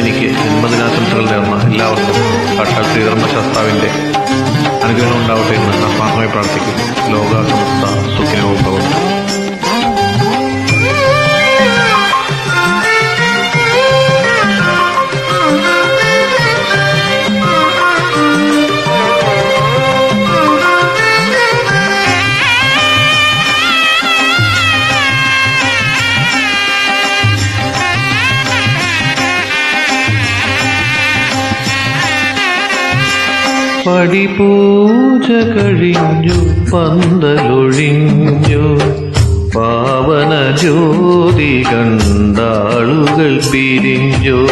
തനിക്ക് ജന്മദിനാശംസകൾ നേർന്ന എല്ലാവർക്കും സാക്ഷാൽ ശ്രീധർമ്മശാസ്താവിന്റെ അനുഗ്രഹം ഉണ്ടാവട്ടെ എന്ന് ആത്മാർത്ഥമായി പ്രാർത്ഥിക്കുന്നു. ലോക സമസ്ത സുഖിനവും ഭവന്തു. പടിപൂജ കഴിഞ്ഞു പന്തലൊഴിഞ്ഞു. പാവന ജ്യോതി കണ്ടാളുകൾ പിരിഞ്ഞു.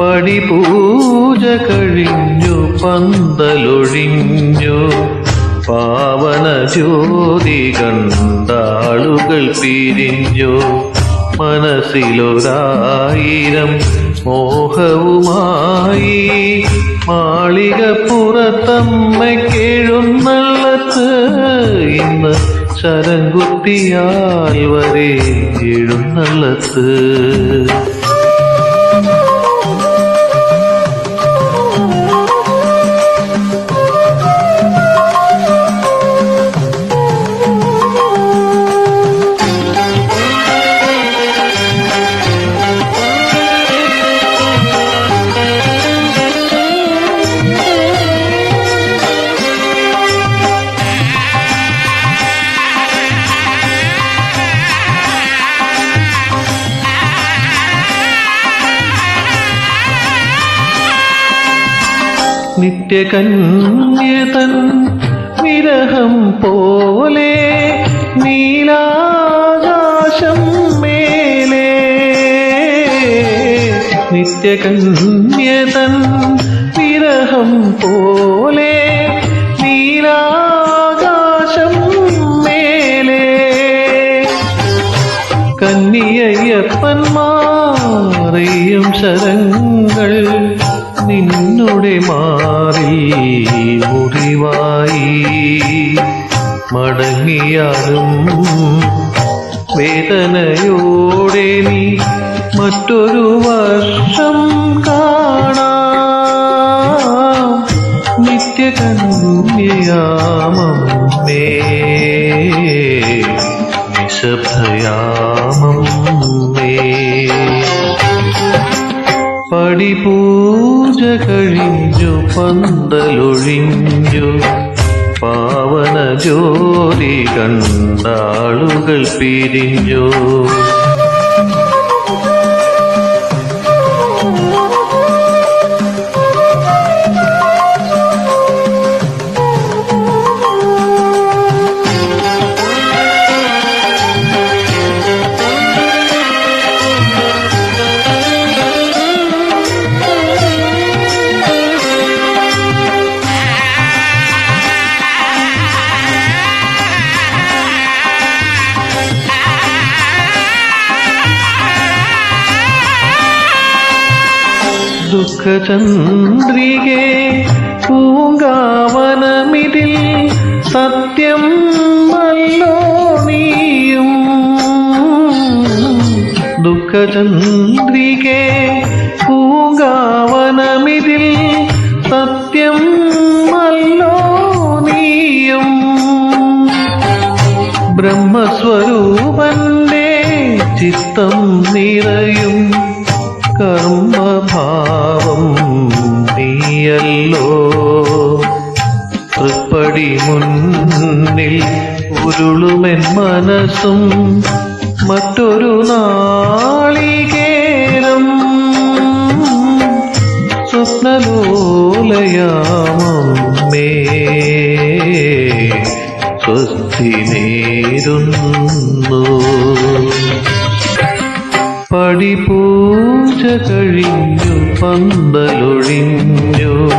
പടിപൂജ കഴിഞ്ഞു പന്തലൊഴിഞ്ഞു. പാവന ജ്യോതി കണ്ടാളുകൾ പിരിഞ്ഞു. മനസ്സിലൊരായിരം മോഹവുമായി മാളിക പുറത്തമ്മയ്ക്കെഴുന്നള്ളത്ത് ഇന്ന് ശരംകുത്തിയാൽ വരെ എഴുന്നള്ളത്ത് നിത്യകന്യതൻ വിരഹം പോലെ നീലാകാശം മേലെ. നിത്യകന്യതൻ വിരഹം പോലെ നീലാകാശം മേലെ. കന്നിയയ്യപ്പന്മാറിയും ശരങ്ങൾ നിന്നുടെ മാറി മുറിവായി. മടങ്ങിയാലും വേദനയോടെ നീ മറ്റൊരു വർഷം കാണാം. നിത്യകന്യയാമേ നിശബ്ദയാമേ പടിപൂജ കഴിഞ്ഞു പന്തലൊഴിഞ്ഞു. പാവന ജോലി കണ്ടാളുകൾ പിരിഞ്ഞു. ദുഃഖചന്ദ്രികെ പൂങ്കാവനമിതിൽ സത്യം നല്ലോ നീയും. ദുഃഖചന്ദ്രികെ പൂങ്കാവനമിതിൽ സത്യം നീയും. ബ്രഹ്മസ്വരൂപന്റെ ചിത്തം നിറയും. കർമ്മഭാവം നീയല്ലോ. തൃപ്പടി മുന്നിൽ ഉരുളുമെൻ മനസ്സും മറ്റൊരു നാളികേരം. സ്വപ്നലോലയാമേ സ്വസ്തി നേരുന്നു. കഴിഞ്ഞു പന്തലൊഴിഞ്ഞു.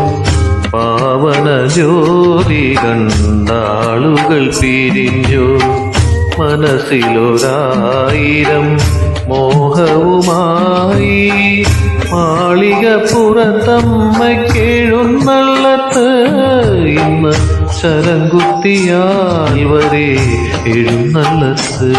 പാവന ജ്യോതി കണ്ടാളുകൾ പിരിഞ്ഞു. മനസ്സിലൊരായിരം മോഹവുമായി മാളിക പുറത്തമ്മയ്ക്കെഴുന്നള്ളത്ത് ഇന്ന് ശരംകുത്തിയാൽ വരെ എഴുന്നള്ളത്ത്.